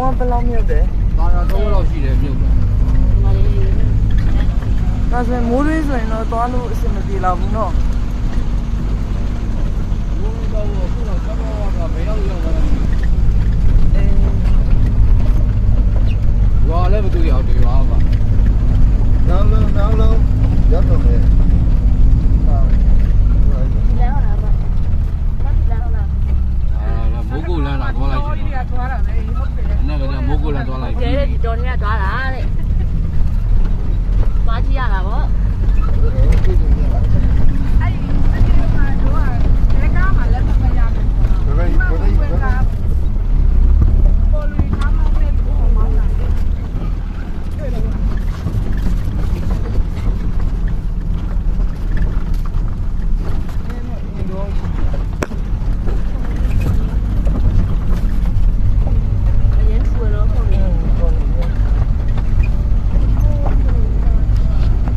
လောက်မြုပ်တယ်ဒါရတော့လောက်ရှိတယ်မြုပ်တယ်ဒါဆိုရင်မိုးရွေးဆိုရင်တော့သွားလို့အဆင်မပြေတော့ဘူးနော်ဘုန်းတော်ကခုတော့ကျွန်တော်ကဘယ်ရောက်ရောက်လဲအေးရွာလည်းမတူရောက်တယ်ရွာပါ သွားလိုက်ချင်တယ်။သွားတာပဲဟုတ်တယ်။နောက်ကမိုးကိုလည်းသွားလိုက်။ကျဲတဲ့ဒီတော်ထဲကသွားတာတဲ့။